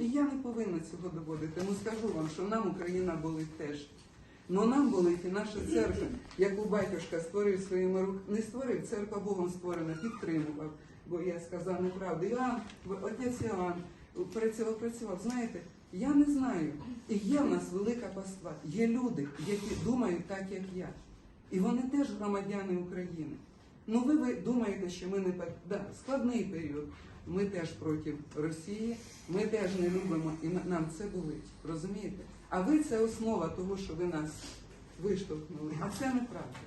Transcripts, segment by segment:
І я не повинна цього доводити. Ну скажу вам, що нам Україна болить теж. Ну нам болить і наша церква, яку батюшка створив своїми руками, не створив, церква Богом створена, підтримував. Бо я сказав неправду. Іоанн, отець Іоанн працював, працював. Знаєте, я не знаю. І є в нас велика паства. Є люди, які думають так, як я. І вони теж громадяни України. Ну ви, ви думаєте, що ми не да, складний період. Ми теж проти Росії, ми теж не любимо і нам це болить. Розумієте? А ви це основа того, що ви нас виштовхнули. А це неправда.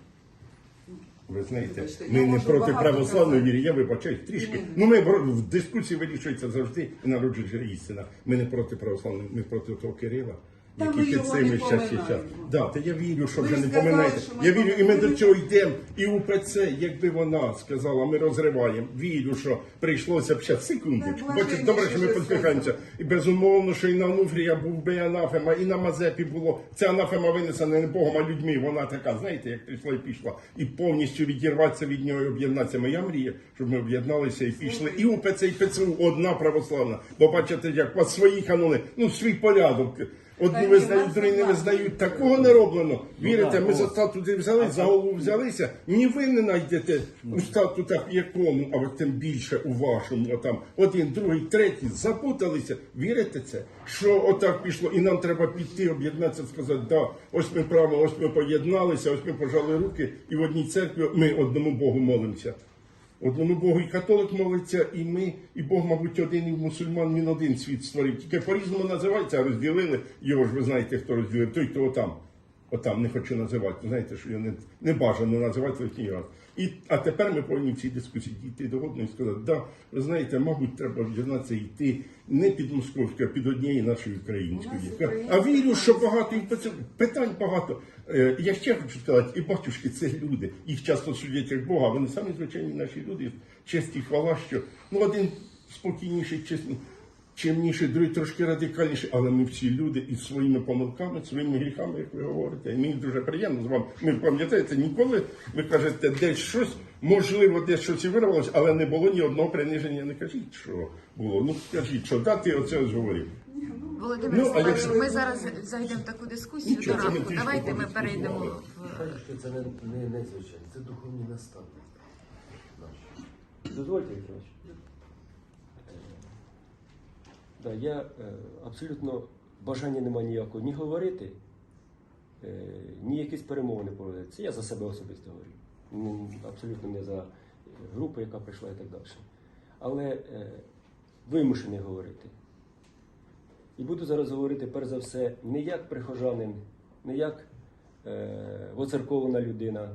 Ви знаєте, ми не проти православної віри, я вибачаюсь трішки. Ну ми в дискусії вирішується завжди народжується істина. Ми не проти православної, ми проти того Кирила. Та ми Який його підтримує не поминаємо. Да, та я вірю, що Ви вже ж не сказали, поминаєте. що ми Я вірю, і ми до поминаємо. цього йдемо. І УПЦ, якби вона сказала, ми розриваємо. Вірю, що прийшлося б ще секундочку. Так, Бачите, добре, що ми ви посміхаємося. І безумовно, що і на Онуфрія був би анафема, і на Мазепі було. Ця анафема винесена не Богом, а людьми. Вона така, знаєте, як прийшла і пішла. І повністю відірватися від нього і об'єднатися. Моя мрія, щоб ми об'єдналися і пішли. І УПЦ, і ПЦУ одна православна. Бо бачите, як у вас свої канони, ну свій порядок. Одні визнають, другі не визнають. Такого не роблено. Вірите, ми за статути взялись, за голову взялися. Ні ви не знайдете у статутах якому, а от тим більше у вашому. Отам один, другий, третій запуталися. Вірите це? Що отак пішло, і нам треба піти, об'єднатися, сказати, да, ось ми право, ось ми поєдналися, ось ми пожали руки, і в одній церкві ми одному Богу молимося. Одному Богу і католик молиться, і ми, і Бог, мабуть, один, і мусульман він один світ створив. Тільки по-різному називається, розділили. Його ж ви знаєте, хто розділив, той, хто отам. Отам не хочу називати. Знаєте, що його не, не бажано називати лишній раз. І, а тепер ми повинні в цій дискусії дійти до одного і сказати, да, ви знаєте, мабуть, треба об'єднатися йти не під московською, а під однією нашою українською. А вірю, що багато і питань багато. Е, Я ще хочу сказати, і батюшки це люди. Їх часто судять як Бога. Вони самі звичайні наші люди. Честь і хвала, що ну один спокійніший, чесний, чимніший, другий трошки радикальніший, але ми всі люди із своїми помилками, своїми гріхами, як ви говорите. І мені дуже приємно з вами. Ми пам'ятаєте, ніколи ви кажете, десь щось, можливо, десь щось і вирвалося, але не було ні одного приниження. Не кажіть, що було. Ну кажіть, що дати оце ось говорив. Володимир Ну, а Степанович, якщо- ми зараз зайдемо в таку дискусію Нічого, до ранку. Давайте ми перейдемо в це не, не, не звичайно, це духовні наставники наші. Дозвольте, Вікторович. Да, я е, абсолютно бажання нема ніякого ні говорити, е, ні якісь перемовини проводити. Це я за себе особисто говорю. Абсолютно не за групу, яка прийшла і так далі. Але е, вимушений говорити. І буду зараз говорити перш за все не як прихожанин, не як е, воцеркована людина,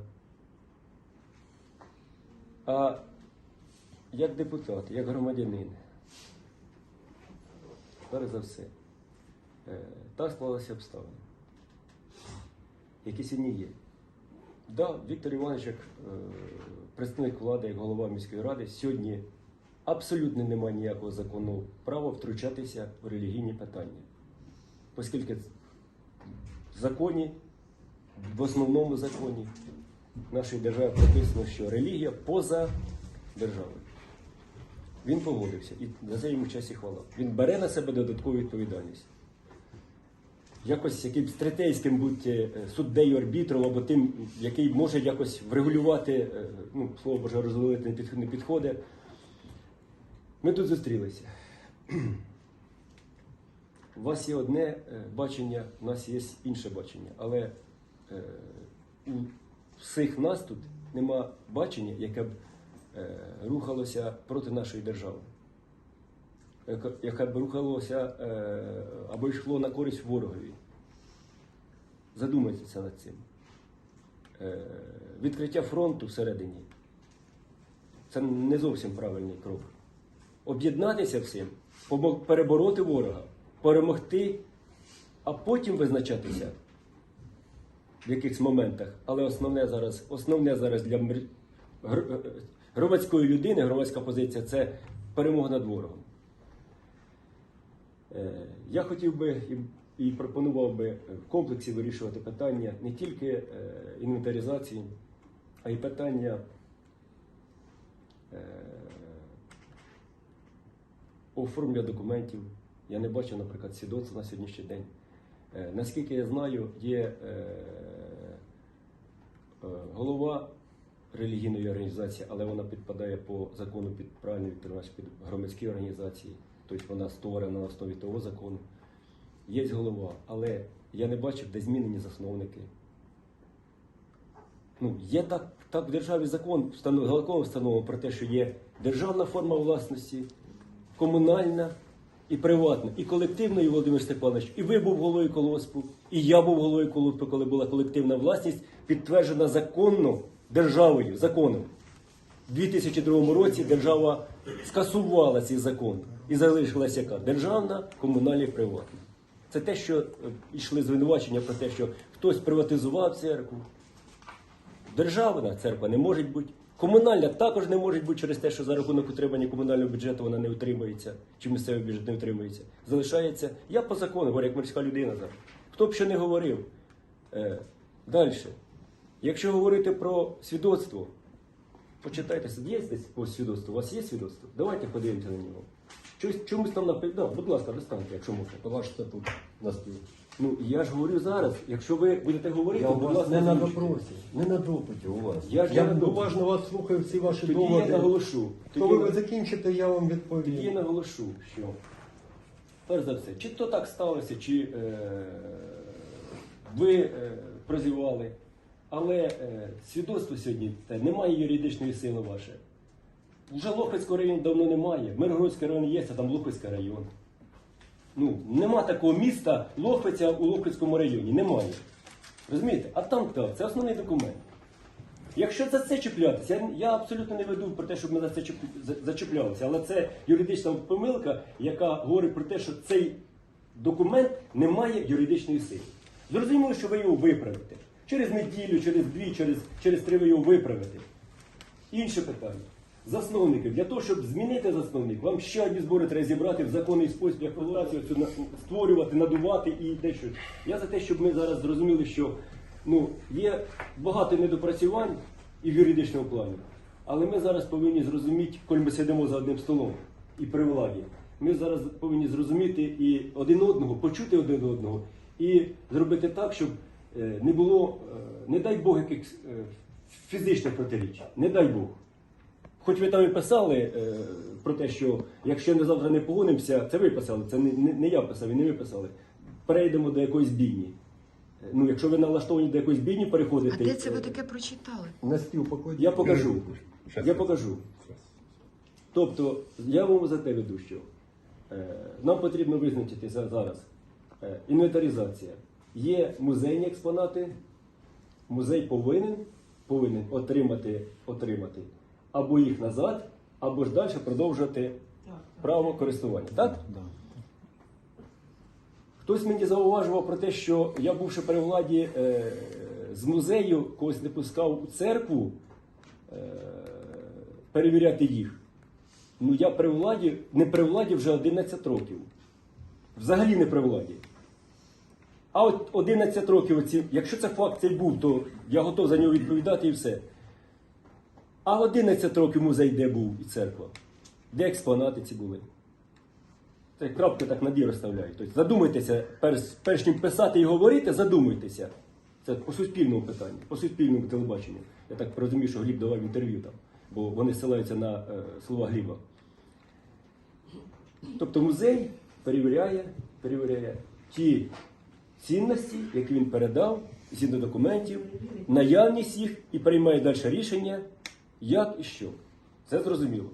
а як депутат, як громадянин. Перш за все, е, так склалися обставини, які сьогодні є. Да, Віктор Іванович, як е, представник влади, як голова міської ради, сьогодні абсолютно немає ніякого законного права втручатися в релігійні питання. Оскільки в законі, в основному законі нашої держави прописано, що релігія поза державою. Він погодився і за це йому честь і хвала. Він бере на себе додаткову відповідальність. Якось якимсь третейським бути е, суддею арбітром або тим, який може якось врегулювати, е, ну, слово Боже, розвалити не підх- не підходить. Ми тут зустрілися. У вас є одне е, бачення, у нас є інше бачення, але у всіх нас тут нема бачення, яке б рухалося проти нашої держави, яке- яке б рухалося е, або йшло на користь ворогові. Задумайтеся над цим. Е, відкриття фронту всередині це не зовсім правильний крок. Об'єднатися всім, перебороти ворога, перемогти, а потім визначатися в якихось моментах. Але основне зараз, основне зараз для е, громадської людини, громадська позиція це перемога над ворогом. Е, Я хотів би і, пропонував би в комплексі вирішувати питання не тільки е, інвентаризації, а й питання е, оформлення документів, Я не бачив, наприклад, свідоцтва на сьогоднішній день. Е, Наскільки я знаю, є е, е, голова релігійної організації, але вона підпадає по закону під правильно Віктор під громадські організації, тобто вона створена на основі того закону. Є голова, але я не бачив, де змінені засновники. Ну, є так, так в державі закон закон встановлено про те, що є державна форма власності, комунальна і приватна, і колективна, і Володимир Степанович, і ви був головою колоспу, і я був головою колоспу, коли була колективна власність, підтверджена законно державою, законом. У 2002 році держава скасувала цей закон і залишилася яка? Державна, комунальна і приватна. Це те, що е, йшли звинувачення про те, що хтось приватизував церкву. Державна церква не може бути. Комунальна також не може бути через те, що за рахунок утримання комунального бюджету вона не утримується, чи місцевий бюджет не утримується. Залишається. Я по закону говорю, як морська людина зараз. Хто б що не говорив. Е, Далі. Якщо говорити про свідоцтво, почитайте, є десь по свідоцтву? У вас є свідоцтво? Давайте подивимося на нього. Щось, чомусь там написано. Да, будь ласка, достаньте, якщо можна. Ваш статут на стіл. Ну, я ж говорю зараз, якщо ви будете говорити, Я то, у будь вас ласка, не на допросі, не на допиті у вас. Я ж я не уважно вас слухаю всі ваші Тоді я наголошу. Тоді, Коли ви закінчите, я вам тоді я наголошу, що перш за все, чи то так сталося, чи е, ви е, прозівали, але е, свідоцтво сьогодні те, немає юридичної сили ваше. Вже Лохвицького району давно немає. Миргородський район є, а там Лохвицький район. Ну, нема такого міста Лохвиця у Лохвицькому районі. Немає. Розумієте? А там так, це основний документ. Якщо за це чіплятися, я, я абсолютно не веду про те, щоб ми за це чіп- зачіплялися, але це юридична помилка, яка говорить про те, що цей документ не має юридичної сили. Зрозуміло, що ви його виправите. Через неділю, через дві, через, через три ви його виправите. Інше питання. Засновники. Для того, щоб змінити засновник, вам ще одні збори треба зібрати в законний спосіб експлуатацію, створювати, надувати і дещо. Я за те, щоб ми зараз зрозуміли, що ну, є багато недопрацювань і в юридичному плані. Але ми зараз повинні зрозуміти, коли ми сидимо за одним столом і при владі, ми зараз повинні зрозуміти і один одного, почути один одного і зробити так, щоб не було, е, не дай Бог, якихось е, фізичних протиріч. Не дай Бог. Хоч ви там і писали е, про те, що якщо не завтра не погодимося, це ви писали, це не, не, не я писав і не ви писали. Перейдемо до якоїсь бійні. Е, Ну, якщо ви налаштовані до якоїсь бійні переходити. А де це ви е, таке прочитали? На стіл покладіть. Я покажу. Щас. Я покажу. Тобто, я вам за те веду, що е, нам потрібно визначитися зараз. Е, інвентаризація. Є музейні експонати, музей повинен, повинен отримати, отримати або їх назад, або ж далі продовжувати право користування. Так? Хтось мені зауважував про те, що я, бувши при владі е, з музею, когось не пускав у церкву е, перевіряти їх. Ну я при владі, не при владі вже 11 років. Взагалі не при владі. А от 11 років, оці, якщо це факт цей був, то я готов за нього відповідати і все. А 11 років музей де був і церква? Де експонати ці були? Це крапки так на дір розставляють. Тобто задумайтеся, перш, перш ніж писати і говорити, задумайтеся. Це по суспільному питанню, по суспільному телебаченню. Я так розумію, що Гліб давав інтерв'ю там, бо вони ссилаються на е, слова Гліба. Тобто музей перевіряє, перевіряє ті цінності, які він передав, згідно документів, наявність їх і приймає далі рішення, як і що. Це зрозуміло.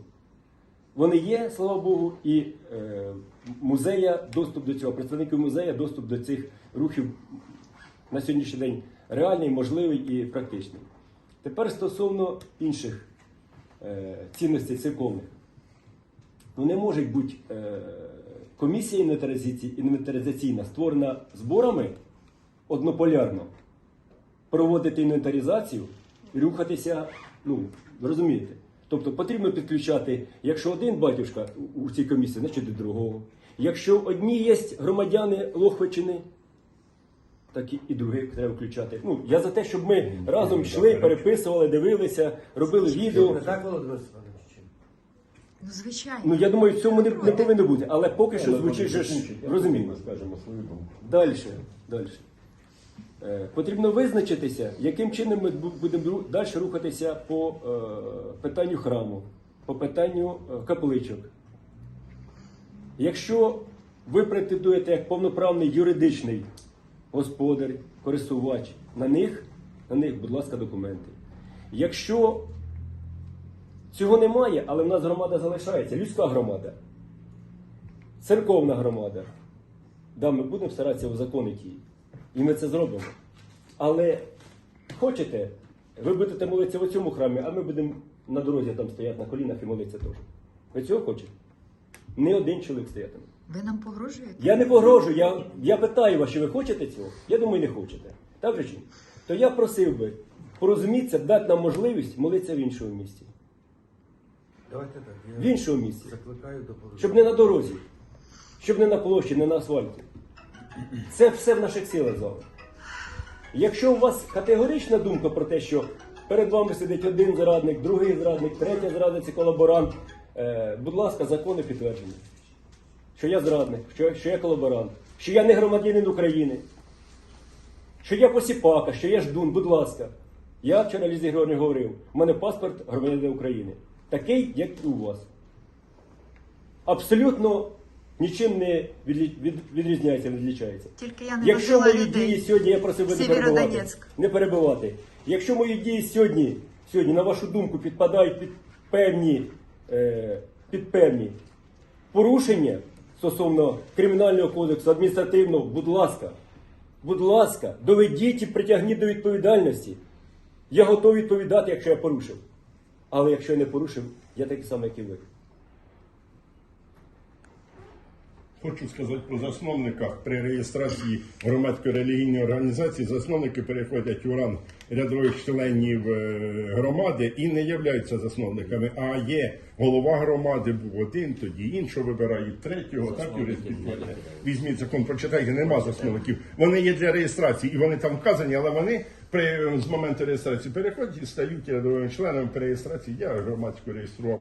Вони є, слава Богу, і е, музея доступ до цього, представників музея доступ до цих рухів на сьогоднішній день реальний, можливий і практичний. Тепер стосовно інших е, цінностей церковних. Ну не може бути е, комісія інвентаризаційна створена зборами однополярно, проводити інвентаризацію рухатися, ну, розумієте. Тобто потрібно підключати, якщо один батюшка у- цій комісії, значить до другого. Якщо одні є громадяни Лохвичини, так і, і других треба включати. Ну, я за те, щоб ми разом йшли, переписували, дивилися, робили відео. Не так, Володимир Степанович? Ну, звичайно. Ну я думаю, в цьому не, не повинно бути. Але поки що звучить же ж розуміло. скажемо свою думку. Далі. Далі. Е, потрібно визначитися, яким чином ми бу- будемо далі рухатися по е, питанню храму, по питанню е, капличок. Якщо ви претендуєте як повноправний юридичний господар, користувач, на них, на них, будь ласка, документи. Якщо цього немає, але в нас громада залишається, людська громада, церковна громада, да, ми будемо старатися узаконити її. І ми це зробимо. Але хочете, ви будете молитися в цьому храмі, а ми будемо на дорозі там стояти на колінах і молитися теж. Ви цього хочете? Не один чоловік стоятиме. Ви нам погрожуєте? Я не погрожую, я, я питаю вас, чи ви хочете цього? Я думаю, не хочете. Так же чи? То я просив би порозумітися, дати нам можливість молитися в іншому місці. Давайте так. В іншому місці. закликаю до порозуміння. Щоб не на дорозі, щоб не на площі, не на асфальті. Це все в наших силах зараз. Якщо у вас категорична думка про те, що перед вами сидить один зрадник, другий зрадник, третій зрадник і колаборант, е, будь ласка, закони підтверджені. Що я зрадник, що, що я колаборант, що я не громадянин України, що я посіпака, що я ждун, будь ласка. Я вчора Лізі Григорівні говорив, у мене паспорт громадянина України. Такий, як і у вас абсолютно нічим не відрізняється, не відлічається. Тільки я не Якщо мої людей. дії сьогодні, я просив би не. Сєвєродонецьк. Не перебивати. Якщо мої дії сьогодні, сьогодні, на вашу думку, підпадають під певні, е, під певні порушення стосовно кримінального кодексу, адміністративного, будь ласка, будь ласка, доведіть і притягніть до відповідальності. Я готовий відповідати, якщо я порушив. Але якщо я не порушив, я такий самий, як і ви. Хочу сказати про засновниках. При реєстрації громадської релігійної організації засновники переходять у ранг рядових членів е, громади і не являються засновниками. А є голова громади, був один, тоді іншого вибирають третього. Так юрист. Візьміть закон, прочитайте, нема засновників. Вони є для реєстрації, і вони там вказані, але вони при з моменту реєстрації переходять і стають рядовими членами при реєстрації. Я громадську реєстрував.